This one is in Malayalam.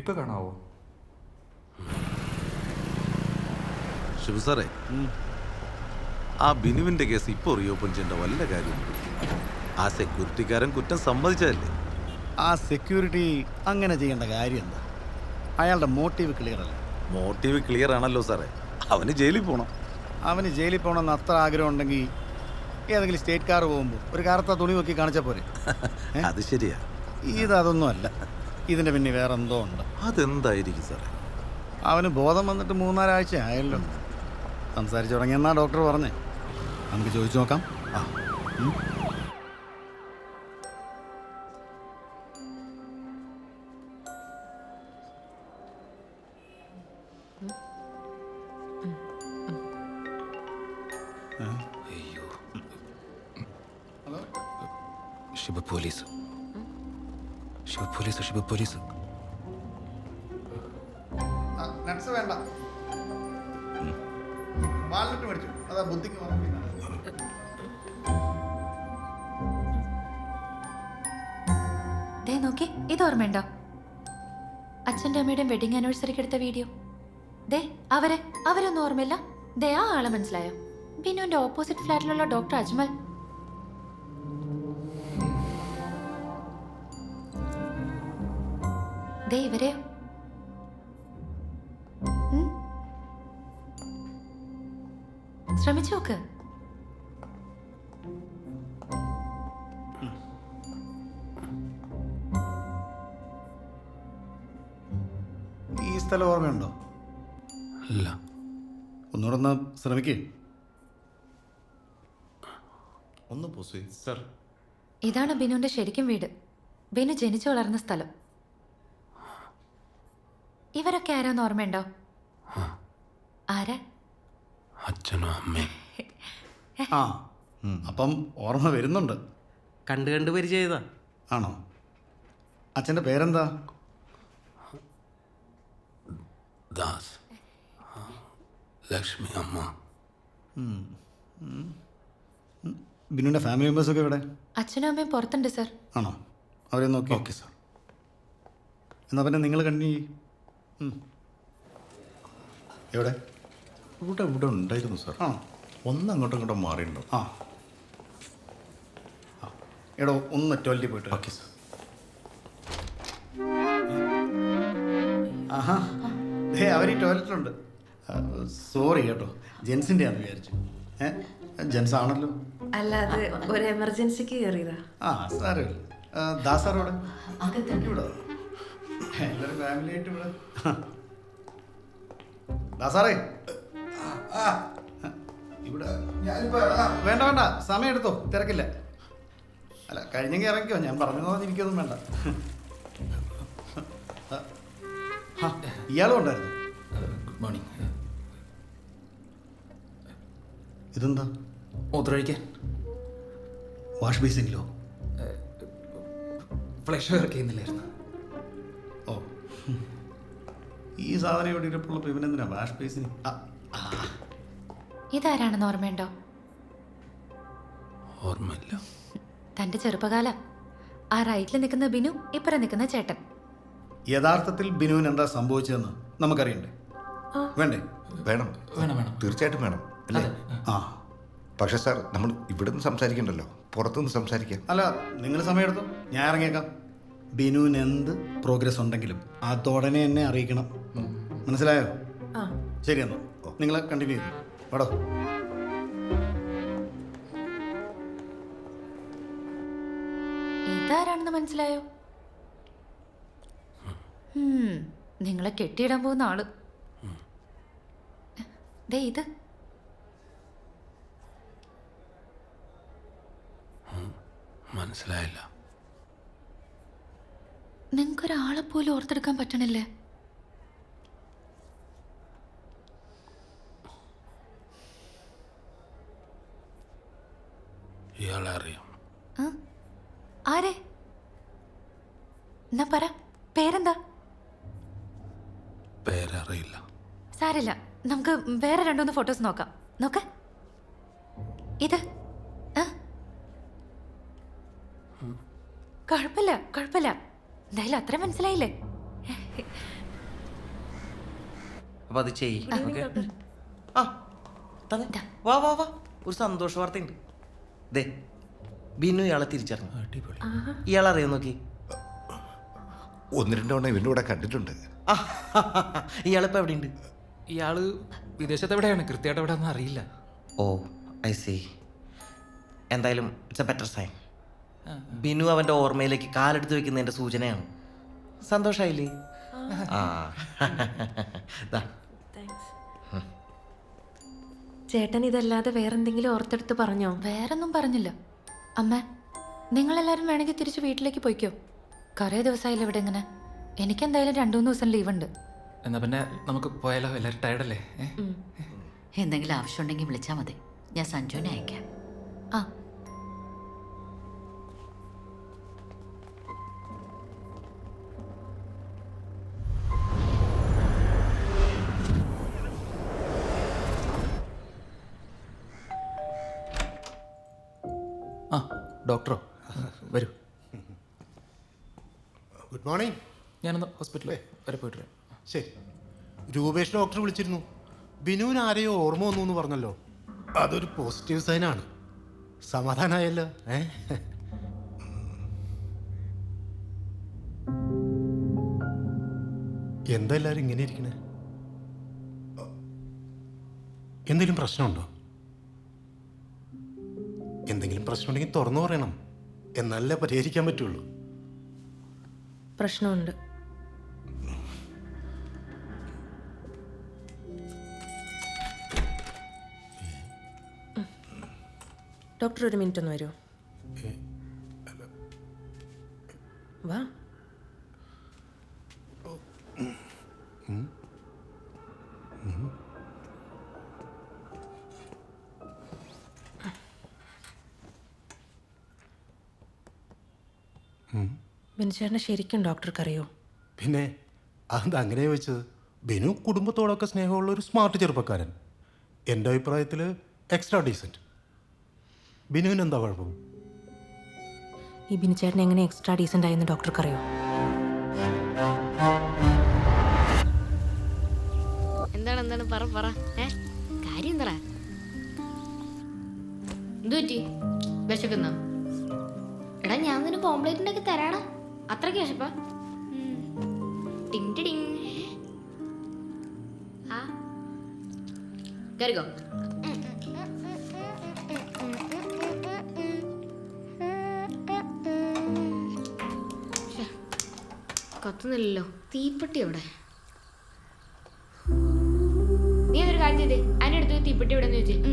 ഇപ്പൊ കാണാവോ? ശിവ സാറേ ആ ബിനുവിന്റെ കേസ് ഇപ്പോൾ റീഓപ്പൺ ചെയ്യേണ്ട വല്ല കാര്യമുണ്ട്? ആ സെക്യൂരിറ്റിക്കാരൻ കുറ്റം സമ്മതിച്ചതല്ലേ? ആ സെക്യൂരിറ്റി അങ്ങനെ ചെയ്യേണ്ട കാര്യം എന്താ അയാളുടെ മോട്ടീവ് ക്ലിയർ അല്ല? മോട്ടീവ് ക്ലിയർ ആണല്ലോ സാറേ. അവന് ജയിലിൽ പോണം. അവന് ജയിലിൽ പോകണമെന്ന് അത്ര ആഗ്രഹം ഉണ്ടെങ്കിൽ ഏതെങ്കിലും സ്റ്റേറ്റ് കാർ പോകുമ്പോൾ ഒരു കറുത്ത തുണി നോക്കി കാണിച്ചാൽ പോരെ. അത് ശരിയാ. ഇത് അതൊന്നും അല്ല. ഇതിന്റെ പിന്നെ വേറെന്തോ ഉണ്ട്. അതെന്തായിരിക്കും സാറേ? അവന് ബോധം വന്നിട്ട് മൂന്നാലാഴ്ച ആയല്ലോ. സംസാരിച്ചു തുടങ്ങിയെന്നാ ഡോക്ടർ പറഞ്ഞേ. നമുക്ക് ചോദിച്ചു നോക്കാം. ആ. Shiva police. Shiva police? Shiva police? Nuts വേണ്ട. വാൽനട്ട് മേടിച്ചു. അതാ ബുദ്ധിക്ക് നോക്കി. ഇത് ഓർമ്മയുണ്ടോ? അച്ഛന്റെ അമ്മയുടെ വെഡിങ് ആനിവേഴ്സറിക്ക് എടുത്ത വീഡിയോ ദേ അവരെ. അവരൊന്നും ഓർമ്മയില്ല. ദേ ആ ആളെ മനസ്സിലായോ? ബിനുവിന്റെ ഓപ്പോസിറ്റ് ഫ്ലാറ്റിലുള്ള ഡോക്ടർ അജ്മൽ. ദേ ഇവരെയോ? ശ്രമിച്ചു നോക്ക് ഈ സ്ഥലം ഓർമ്മയുണ്ടോ? അല്ല. ഒന്നുകൂടെ ഒന്ന് ശ്രമിക്കേ. ഒന്ന് പോസേ. സർ. ഇതാണ് ബിനുവിന്റെ ശരിക്കും വീട്. ബിനു ജനിച്ചു വളർന്ന സ്ഥലം. ഇവരൊക്കെ ആരാന്ന് ഓർമ്മയുണ്ടോ? ആരാ? അച്ഛനും അമ്മയും? ആ അപ്പം ഓർമ്മ വരുന്നുണ്ട്. കണ്ട് കണ്ട് പരിചയതാ ആണോ? അച്ഛന്റെ പേരെന്താ? ദാസ്. ലക്ഷ്മി അമ്മ. ബിനുവിന്റെ ഫാമിലി മെമ്പേഴ്സൊക്കെ ഇവിടെ അച്ഛനും അമ്മയും പുറത്തുണ്ട് സർ ആണോ? അവരെ നോക്കി. ഓക്കെ സാർ എന്നാൽ പിന്നെ നിങ്ങൾ കണ്ടി എവിടെ? ഇവിടെ ഇവിടെ ഉണ്ടായിരുന്നു സാർ. ആ. ഒന്ന് അങ്ങോട്ടും ഇങ്ങോട്ടും മാറിയിട്ടുണ്ടോ. ആ. ആ. എടോ ഒന്ന് ട്വൽറ്റി പോയിട്ട് ഓക്കെ സാർ. ആഹാ. അവർ ഈ ടോയ്ലറ്റിലുണ്ട് സോറി കേട്ടോ. ജെൻസിന്റെ ആണെന്ന് വിചാരിച്ചു. ഏ? ജെൻസ് ആണല്ലോ. അല്ല അത് ഒരു എമർജൻസിക്ക് കയറിയതാ. ആ സാരമില്ല ആ, ദാസ് സാർ ഇവിടെ ഇവിടെ. എല്ലാവരും ഫാമിലി ആയിട്ട് ഇവിടെ. ദാസാറേ ഇവിടെ വേണ്ട വേണ്ട. സമയം എടുത്തോ. തിരക്കില്ല. അല്ല കഴിഞ്ഞെങ്കിൽ ഇറങ്ങിക്കോ. ഞാൻ പറഞ്ഞു എനിക്കൊന്നും വേണ്ട. ഇയാളും ഉണ്ടായിരുന്നു. ഗുഡ് മോർണിംഗ് ഇതെന്താ? മൂത്രമൊഴിക്കാൻ വാഷ് ബേസിനിലോ? ഫ്ലഷ് ഇറക്കിയിരുന്നില്ലായിരുന്നു ഈ സാധനം ഇവിടെ ഇരിപ്പുള്ളപ്പോ ഇവനെന്തിനാ വാഷ് ബേസിന് ഇതാരാണെന്ന് ഓർമ്മയുണ്ടോ? ഓർമ്മയില്ല. തന്റെ ചെറുപ്പകാലം. ആ റൈറ്റിൽ നിൽക്കുന്ന ബിനു ഇപ്പുറം നിൽക്കുന്ന ചേട്ടൻ. യഥാർത്ഥത്തിൽ ബിനുവിന് എന്താ സംഭവിച്ചതെന്ന് നമുക്കറിയണ്ടേ? വേണ്ടേ? വേണം. വേണം വേണം. തീർച്ചയായിട്ടും വേണം. അല്ലേ? ആ. പക്ഷെ സാർ നമ്മൾ ഇവിടുന്ന് സംസാരിക്കണ്ടല്ലോ. പുറത്തുനിന്ന് സംസാരിക്കാം അല്ല നിങ്ങൾ സമയമെടുത്തു ഞാൻ ഇറങ്ങിയേക്കാം. ബിനുവിന് എന്ത് പ്രോഗ്രസ് ഉണ്ടെങ്കിലും അതോടനെ എന്നെ അറിയിക്കണം. മനസ്സിലായോ? ആ. ശരി എന്നാ. നിങ്ങൾ കണ്ടിന്യൂ ചെയ്തു. പടോ ഇതാരാണെന്ന് മനസ്സിലായോ? നിങ്ങളെ കെട്ടിയിടാൻ പോകുന്ന ആൾ. ദേ ഇത്. മനസ്സിലായില്ല. നിങ്ങൾക്കൊരാളെ പോലും ഓർത്തെടുക്കാൻ പറ്റണില്ലേ? ഇയാളെ അറിയാം? ആരെ? എന്നാ പറ പേരെന്താ? പേരറിയില്ല. സാരില്ല നമുക്ക് വേറെ രണ്ടുമൂന്ന് ഫോട്ടോസ് നോക്കാം. നോക്ക. ഇത്? കുഴപ്പമില്ല കുഴപ്പമില്ല. എന്തായാലും അത്ര മനസ്സിലായില്ലേ? അപ്പൊ അത് ചെയ്യ്. ഓക്കെ. ആ തന്നെ. വാ വാ വാ. ഒരു സന്തോഷ വാർത്തയുണ്ട്. ദേ ബിനു ഇയാളെ തിരിച്ചറിഞ്ഞു. ഇയാൾ അറിയാൻ നോക്കി? ഒന്ന് രണ്ട് തവണ ഇവന്റെ കൂടെ കണ്ടിട്ടുണ്ട്. ആ, ഇയാളിപ്പോ എവിടെയുണ്ട്? ഇയാൾ വിദേശത്ത് എവിടെയാണ്? കൃത്യമായിട്ട് എവിടെ അറിയില്ല. Oh I see. എന്തായാലും it's a better sign Binu അവന്റെ ഓർമ്മയിലേക്ക് കാലെടുത്ത് വെക്കുന്നതിന്റെ സൂചനയാണ്. സന്തോഷായില്ലേ? ആ. ദാ, ചേട്ടൻ ഇതല്ലാതെ വേറെന്തെങ്കിലും ഓർത്തെടുത്ത് പറഞ്ഞോ? വേറൊന്നും പറഞ്ഞില്ല. അമ്മ നിങ്ങളെല്ലാവരും വേണമെങ്കിൽ തിരിച്ച് വീട്ടിലേക്ക് പോയിക്കോ. കുറേ ദിവസമായില്ല ഇവിടെ ഇങ്ങനെ. എനിക്കെന്തായാലും രണ്ടു മൂന്ന് ദിവസം ലീവ് ഉണ്ട് എന്നാ പിന്നെ നമുക്ക് പോയാലോ? എല്ലാവരും ടയർഡല്ലേ ഏ? എന്തെങ്കിലും ആവശ്യമുണ്ടെങ്കിൽ വിളിച്ചാൽ മതി. ഞാൻ സഞ്ജുവിനെ അയക്കാം. ആ. ഡോക്ടറോ? വരൂ. Good morning. ഞാനൊന്ന് ഹോസ്പിറ്റലിൽ വരെ പോയിട്ട് വരാം ശരി. രൂപേഷ് ഡോക്ടർ വിളിച്ചിരുന്നു. ബിനുവിന് ആരെയോ ഓർമ്മ വന്നു എന്ന് പറഞ്ഞല്ലോ. അതൊരു പോസിറ്റീവ് സൈനാണ്. സമാധാനമായല്ലോ ഏ? എന്താ എല്ലാവരും ഇങ്ങനെ ഇരിക്കണേ? എന്തെങ്കിലും പ്രശ്നമുണ്ടോ? എന്തെങ്കിലും പ്രശ്നമുണ്ടെങ്കിൽ തുറന്നു പറയണം. എന്നല്ലേ പരിഹരിക്കാൻ പറ്റുള്ളൂ. പ്രശ്നമുണ്ട്. ഡോക്ടർ ഒരു മിനിറ്റ് ഒന്ന് വരുമോ വാ. ബിൻചേട്ടനെ ശരിക്കും ഡോക്ടർക്ക് അറിയോ പിന്നെ അതെന്താ അങ്ങനെ വെച്ചത് ബിനു കുടുംബത്തോടൊക്കെ സ്നേഹമുള്ള ഒരു സ്മാർട്ട് ചെറുപ്പക്കാരൻ. എന്റെ അഭിപ്രായത്തിൽ എക്സ്ട്രാ ഡീസന്റ് ബിനുവിന് എന്താ കുഴപ്പം? ഈ ബിനുചേട്ടൻ എങ്ങനെ എക്സ്ട്രാ ഡീസന്റ് ആയെന്ന് ഡോക്ടർക്ക് അറിയോ എന്താണ് എന്താണ്? പറ പറ. ഏ? കാര്യം എന്താ എന്തു പറ്റി വിശക്കുന്നോ. എടാ ഞാൻ നിനക്ക് ഒക്കെ തരാടാ. അത്രയ്ക്ക്. ടിങ് ടിങ്. ആ. കത്തുന്നില്ലല്ലോ. തീപ്പെട്ടി എവിടെ? നീ അതൊരു കാര്യം ചെയ്തേ. അതിന്റെ അടുത്ത് തീപ്പെട്ടി എവിടെ ചോദിച്ചേ.